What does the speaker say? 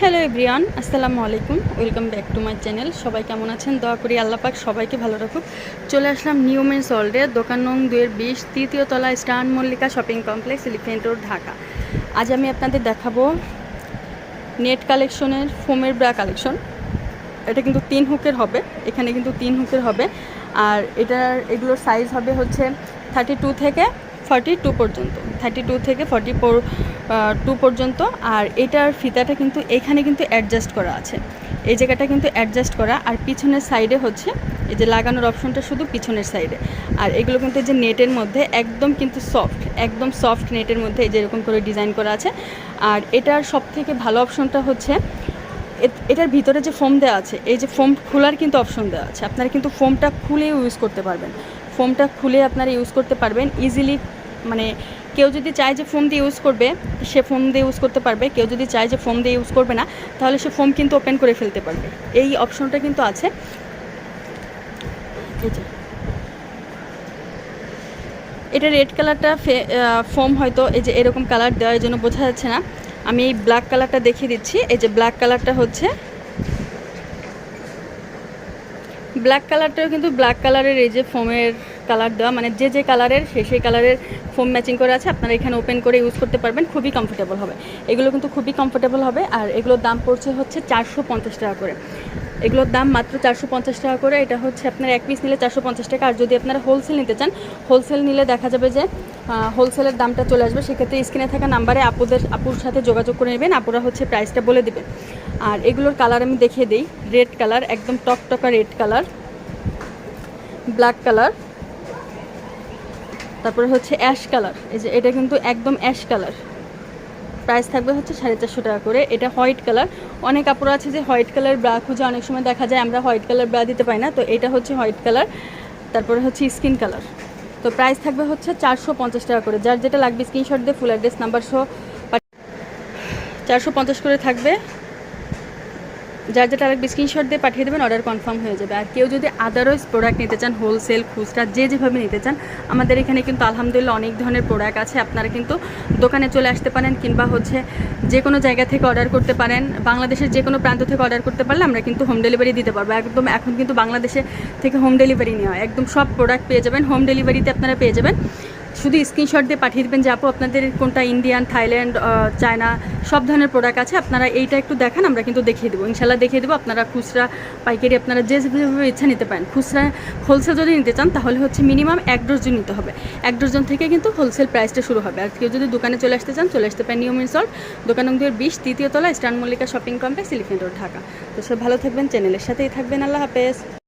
Hello everyone আসসালামু আলাইকুম welcome back to my channel সবাই কেমন আছেন? দয়া করি আল্লাহ পাক সবাইকে ভালো রাখুক। চলে আসলাম নিউ মেন সল্টে দোকান নং দুয়ের বিশ, তৃতীয় তলা Eastern Mallika Shopping Complex Elephant Road Dhaka. আজ আমি আপনাদের দেখাবো নেট কালেকশনের ফোমের ব্রা কালেকশন। এটা কিন্তু তিন হুকের হবে, এখানে কিন্তু তিন হুকের হবে। আর এটার, এগুলোর সাইজ হবে হচ্ছে থার্টি টু থেকে ফর্টি টু পর্যন্ত। থার্টি টু থেকে ফর্টি ফোর টু পর্যন্ত, আর এটার ফিতাটা কিন্তু এখানে কিন্তু অ্যাডজাস্ট করা আছে। এই জায়গাটা কিন্তু অ্যাডজাস্ট করা, আর পিছনের সাইডে হচ্ছে, এই যে লাগানোর অপশনটা শুধু পিছনের সাইডে আর এগুলো কিন্তু যে নেটের মধ্যে একদম কিন্তু সফট একদম সফট নেটের মধ্যে এই যে এরকম করে ডিজাইন করা আছে। আর এটার সব থেকে ভালো অপশনটা হচ্ছে এটার ভিতরে যে ফোম দেওয়া আছে, এই যে ফোম খোলার কিন্তু অপশন দেওয়া আছে। আপনারা কিন্তু ফোমটা খুলে ইউজ করতে পারবেন। ফোমটা খুলে আপনারা ইউজ করতে পারবেন ইজিলি মানে কেউ যদি চায় যে ফোম দিয়ে ইউজ করবে, সে ফোম দিয়ে ইউজ করতে পারবে। কেউ যদি চায় যে ফোম দিয়ে ইউজ করবে না, তাহলে সে ফোম কিন্তু ওপেন করে ফেলতে পারবে। এই অপশনটা কিন্তু আছে। এটা রেড কালারটা ফোম হয়তো এই যে এরকম কালার দেওয়ার জন্য বোঝা যাচ্ছে না। আমি এই ব্ল্যাক কালারটা দেখিয়ে দিচ্ছি। এই যে ব্ল্যাক কালারটা হচ্ছে ব্ল্যাক কালারটাও কিন্তু ব্ল্যাক কালারের এই যে ফোমের কালার দেওয়া মানে যে যে কালারের সেই সেই কালারের ফোম ম্যাচিং করে আছে, আপনারা এখানে ওপেন করে ইউজ করতে পারবেন, খুবই কমফোর্টেবল হবে। এগুলো কিন্তু খুবই কমফোর্টেবল হবে, আর এগুলোর দাম পড়ছে হচ্ছে চারশো পঞ্চাশ টাকা করে। এগুলোর দাম মাত্র চারশো পঞ্চাশ টাকা করে, এটা হচ্ছে আপনার এক পিস নিলে চারশো পঞ্চাশ টাকা, আর যদি আপনারা হোলসেল নিতে চান হোলসেল নিলে দেখা যাবে যে হোলসেলের দামটা চলে আসবে, সেক্ষেত্রে স্ক্রিনে থাকা নাম্বারে আপুদের, আপুর সাথে যোগাযোগ করে নেবেন, আপুরা হচ্ছে প্রাইসটা বলে দেবেন আর এগুলোর কালার আমি দেখিয়ে দিই রেড কালার একদম টকটকা রেড কালার ব্ল্যাক কালার তারপরে হচ্ছে অ্যাশ কালার এই যে এটা কিন্তু একদম অ্যাশ কালার প্রাইস থাকবে হচ্ছে সাড়ে চারশো টাকা করে। এটা হোয়াইট কালার অনেক কাপড় আছে যে হোয়াইট কালার ব্রা খুঁজে অনেক সময় দেখা যায় আমরা হোয়াইট কালার ব্রা দিতে পাই না। তো এটা হচ্ছে হোয়াইট কালার তারপরে হচ্ছে স্কিন কালার তো প্রাইস থাকবে হচ্ছে চারশো পঞ্চাশ টাকা করে। যার যেটা লাগবে স্ক্রিনশট দিয়ে ফুল অ্যাড্রেস নাম্বার সহ চারশো পঞ্চাশ করে থাকবে। যার যেটা লাগবে স্ক্রিনশট দিয়ে পাঠিয়ে দেবেন অর্ডার কনফার্ম হয়ে যাবে। আর কেউ যদি আদারওয়াইজ প্রোডাক্ট নিতে চান হোলসেল খুচরা যে যেভাবে নিতে চান, আমাদের এখানে কিন্তু আলহামদুলিল্লাহ অনেক ধরনের প্রোডাক্ট আছে। আপনারা কিন্তু দোকানে চলে আসতে পারেন কিংবা হচ্ছে যে কোনো জায়গা থেকে অর্ডার করতে পারেন। বাংলাদেশের যে কোনো প্রান্ত থেকে অর্ডার করতে পারলে আমরা কিন্তু হোম ডেলিভারি দিতে পারব। একদম এখন কিন্তু বাংলাদেশে থেকে হোম ডেলিভারি নেওয়া একদম সব প্রোডাক্ট পেয়ে যাবেন। হোম ডেলিভারিতে আপনারা পেয়ে যাবেন। শুধু স্ক্রিনশট দিয়ে পাঠিয়ে দেবেন যে, আপু, আপনাদের কোনটা ইন্ডিয়ান থাইল্যান্ড চায়না সব ধরনের প্রোডাক্ট আছে, আপনারা এইটা একটু দেখান, আমরা কিন্তু দেখিয়ে দেবো। ইনশাল্লাহ দেখিয়ে দেবো, আপনারা খুচরা পাইকারি, আপনারা যে যেভাবে ইচ্ছা নিতে পারেন। খুচরা হোলসেল যদি নিতে চান, তাহলে হচ্ছে মিনিমাম এক ডজন নিতে হবে। এক ডজন থেকে কিন্তু হোলসেল প্রাইসটা শুরু হবে। আর কেউ যদি দোকানে চলে আসতে চান, চলে আসতে পারেন নিয়ম ইনসল্ট দোকান নং দুয়ের বিশ, তৃতীয় তলা Eastern Mallika Shopping Complex Elephant Road Dhaka. তো সব ভালো থাকবেন চ্যানেলের সাথেই থাকবেন। আল্লাহ হাফেজ।